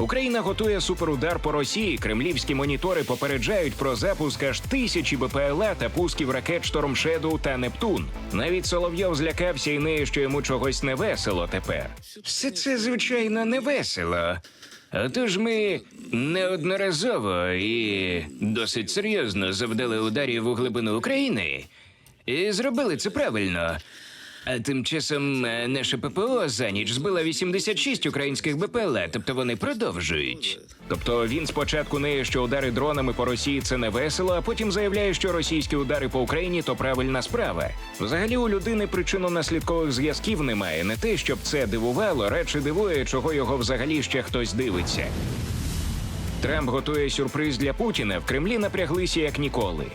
Україна готує суперудар по Росії. Кремлівські монітори попереджають про запуск аж тисячі БПЛА та пусків ракет Шторм Шедоу та Нептун. Навіть Соловйов злякався і неї, що йому чогось не весело тепер. Все це звичайно не весело. Отож ми неодноразово і досить серйозно завдали ударів у глибину України і зробили це правильно. А тим часом е, наше ППО за ніч збила 86 українських БПЛА, тобто вони продовжують. Тобто він спочатку неє, що удари дронами по Росії це не весело, а потім заявляє, що російські удари по Україні то правильна справа. Взагалі у людини причинно-наслідкових зв'язків немає. Не те, щоб це дивувало, радше дивує, чого його взагалі ще хтось дивиться. Трамп готує сюрприз для Путіна. В Кремлі напряглися як ніколи.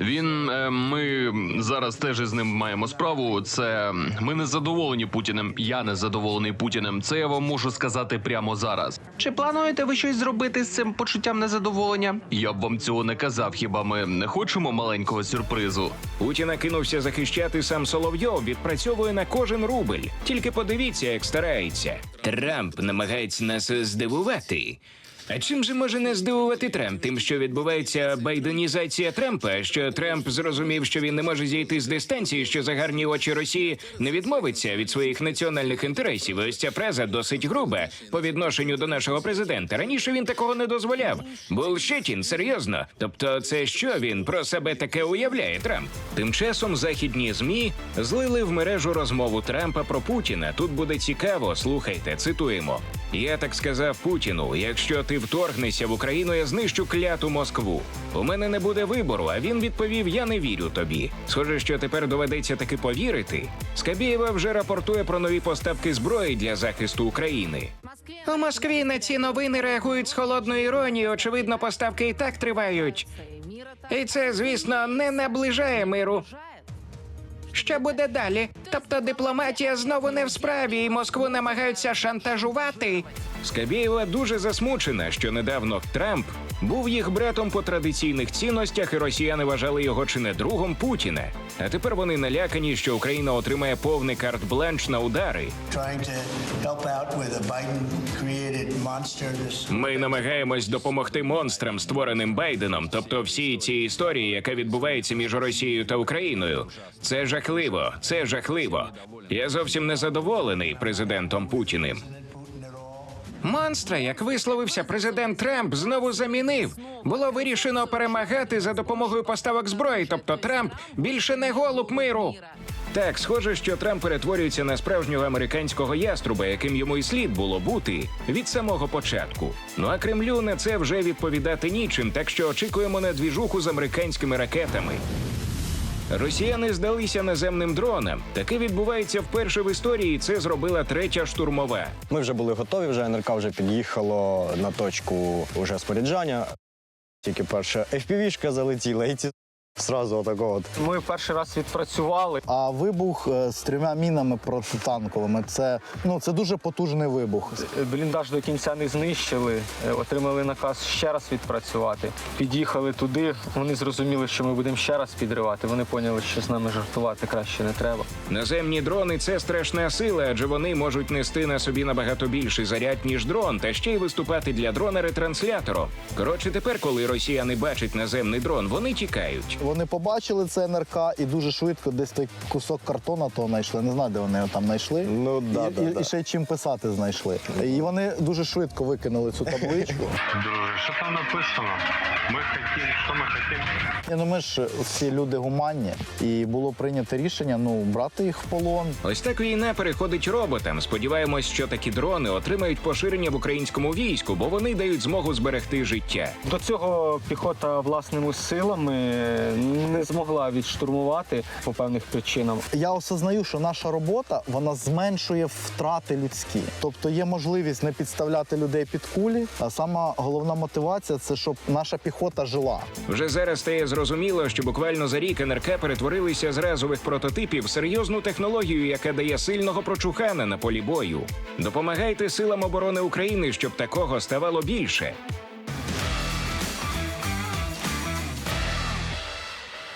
Він е, ми зараз теж із ним маємо справу. Це ми не задоволені Путіним. Я не задоволений Путіним. Це я вам можу сказати прямо зараз. Чи плануєте ви щось зробити з цим почуттям незадоволення? Я б вам цього не казав. Хіба ми не хочемо маленького сюрпризу? Путіна кинувся захищати сам Соловйов, відпрацьовує на кожен рубль. Тільки подивіться, як старається. Трамп намагається нас здивувати. А чим же може не здивувати Трамп? Тим, що відбувається байденізація Трампа, що Трамп зрозумів, що він не може зійти з дистанції, що за гарні очі Росії не відмовиться від своїх національних інтересів. Ось ця фраза досить груба по відношенню до нашого президента. Раніше він такого не дозволяв. Булшитін, серйозно. Тобто, це що він про себе таке уявляє Трамп? Тим часом західні змі злили в мережу розмову Трампа про Путіна. Тут буде цікаво. Слухайте, цитуємо. Я так сказав Путіну: якщо ти вторгнешся в Україну, я знищу кляту Москву. У мене не буде вибору. А він відповів: Я не вірю тобі. Схоже, що тепер доведеться таки повірити. Скабєєва вже рапортує про нові поставки зброї для захисту України. У Москві на ці новини реагують з холодною іронією. Очевидно, поставки і так тривають. І це, звісно, не наближає миру. Що буде далі? Тобто дипломатія знову не в справі, і Москву намагаються шантажувати. Скабєєва дуже засмучена, що недавно Трамп був їх братом по традиційних цінностях, і росіяни вважали його чи не другом Путіна. А тепер вони налякані, що Україна отримає повний карт-бланш на удари. Ми намагаємось допомогти монстрам, створеним Байденом, тобто всій цій історії, яка відбувається між Росією та Україною. Це жахливо, це жахливо. Я зовсім не задоволений президентом Путіним. Монстра, як висловився президент Трамп, знову замінив. Було вирішено перемагати за допомогою поставок зброї, тобто Трамп більше не голуб миру. Так, схоже, що Трамп перетворюється на справжнього американського яструба, яким йому і слід було бути від самого початку. Ну а Кремлю на це вже відповідати нічим, так що очікуємо на двіжуху з американськими ракетами. Росіяни здалися наземним дронам. Таке відбувається вперше в історії. Це зробила третя штурмова. Ми вже були готові, вже НРК вже під'їхало на точку уже споряджання. Тільки перша FPV-шка залетіла, і ці зразу отако от. Ми перший раз відпрацювали. А вибух е, з трьома мінами протитанковими це ну це дуже потужний вибух. Бліндаж до кінця не знищили, е, отримали наказ ще раз відпрацювати. Під'їхали туди. Вони зрозуміли, що ми будемо ще раз підривати. Вони поняли, що з нами жартувати краще не треба. Наземні дрони це страшна сила, адже вони можуть нести на собі набагато більший заряд, ніж дрон, та ще й виступати для дрона ретранслятором. Коротше, тепер, коли росіяни бачать наземний дрон, вони тікають. Вони побачили це НРК і дуже швидко десь той кусок картона того знайшли. Не знаю, де вони його там знайшли. Ну, да, і, да, і, да. і ще чим писати знайшли. І вони дуже швидко викинули цю табличку. Друже, що там написано? Ми хотіли, що ми хотіли? Ні, ну ми ж всі люди гуманні, і було прийнято рішення ну брати їх в полон. Ось так війна переходить роботам. Сподіваємось, що такі дрони отримають поширення в українському війську, бо вони дають змогу зберегти життя. До цього піхота власними силами не змогла відштурмувати по певних причинам. Я осознаю, що наша робота вона зменшує втрати людські. Тобто є можливість не підставляти людей під кулі. А сама головна мотивація це щоб наша піхота жила. Вже зараз стає зрозуміло, що буквально за рік НРК перетворилися з разових прототипів в серйозну технологію, яка дає сильного прочухана на полі бою. Допомагайте силам оборони України, щоб такого ставало більше.